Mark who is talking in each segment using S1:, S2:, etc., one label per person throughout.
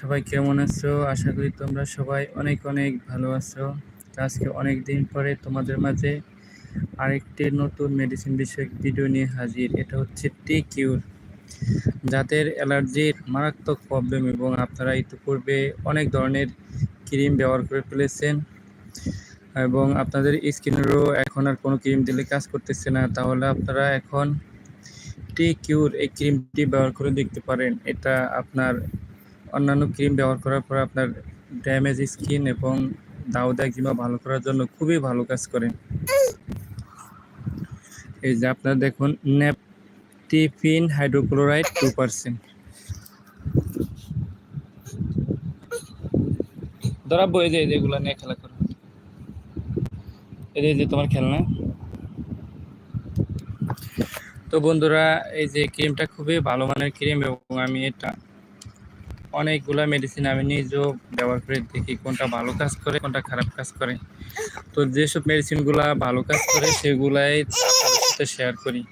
S1: সবাই কেমন আছো? আশা করি তোমরা সবাই অনেক অনেক ভালো আছো। আজকে অনেক দিন পরে তোমাদের মাঝে আরেকটি নতুন মেডিসিন বিষয়ক ভিডিও নিয়ে হাজির। এটা হচ্ছে টি কিউর যাদের অ্যালার্জির মারাত্মক প্রবলেম এবং আপনারা ইতিপূর্বে অনেক ধরনের ক্রিম ব্যবহার করে ফেলেছেন এবং আপনাদের স্কিনেরও এখন আর কোনো ক্রিম দিলে কাজ করতেছে না, তাহলে আপনারা এখন টি কিউর এই ক্রিমটি ব্যবহার করে দেখতে পারেন। এটা আপনার অন্যান্য ক্রিম ব্যবহার করার পর আপনার ড্যামেজ স্কিন এবং দাউদ একজিমা ভালো করার জন্য খুবই ভালো কাজ করে। এই যে আপনারা দেখুন নেপটিফিন হাইড্রোক্লোরাইড টু পার্সেন্ট ধরাবো এই যে এগুলো নিয়ে খেলা করো। এই যে তোমার খেলনা। তো বন্ধুরা, এই যে ক্রিমটা খুবই ভালো মানের ক্রিম এবং আমি এটা অনেকগুলো মেডিসিন আমি নিজেও ব্যবহার করে দেখি কোনটা ভালো কাজ করে, কোনটা খারাপ কাজ করে। তো যেসব মেডিসিনগুলো ভালো কাজ করে, সেগুলাই আপনাদের সাথে শেয়ার করি।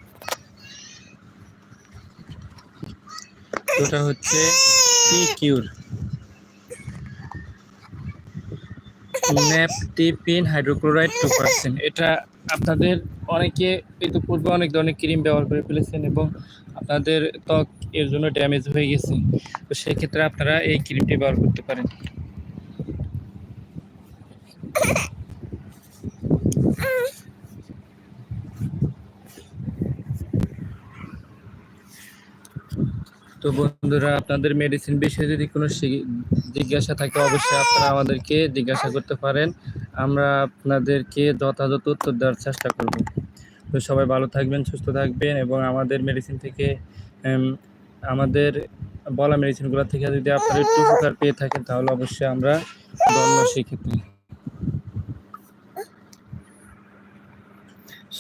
S1: ওটা হচ্ছে কি কিউর ন্যাপটিপিন হাইড্রোক্লোরাইড টু পার্সেন্ট। এটা আপনাদের অনেকে ইতিপূর্বে অনেক ধরনের ক্রিম ব্যবহার করে ফেলেছেন এবং আপনাদের ত্বক এর জন্য ড্যামেজ হয়ে গেছে। তো সেক্ষেত্রে আপনারা এই ক্রিমটি ব্যবহার করতে পারেন। তো বন্ধুরা, আপনাদের মেডিসিন বিষয়ে যদি কোনো জিজ্ঞাসা থাকে, অবশ্যই আপনারা আমাদেরকে জিজ্ঞাসা করতে পারেন। আমরা আপনাদেরকে যথাযথ উত্তর দেওয়ার চেষ্টা করব। তো সবাই ভালো থাকবেন, সুস্থ থাকবেন এবং আমাদের মেডিসিন থেকে আমাদের বলা মেডিসিনগুলো থেকে যদি আপনারা একটু উপকার পেয়ে থাকেন, তাহলে অবশ্যই আমরা ধন্য সেক্ষেত্রে।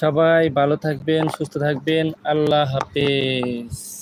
S1: সবাই ভালো থাকবেন, সুস্থ থাকবেন। আল্লাহ হাফেজ।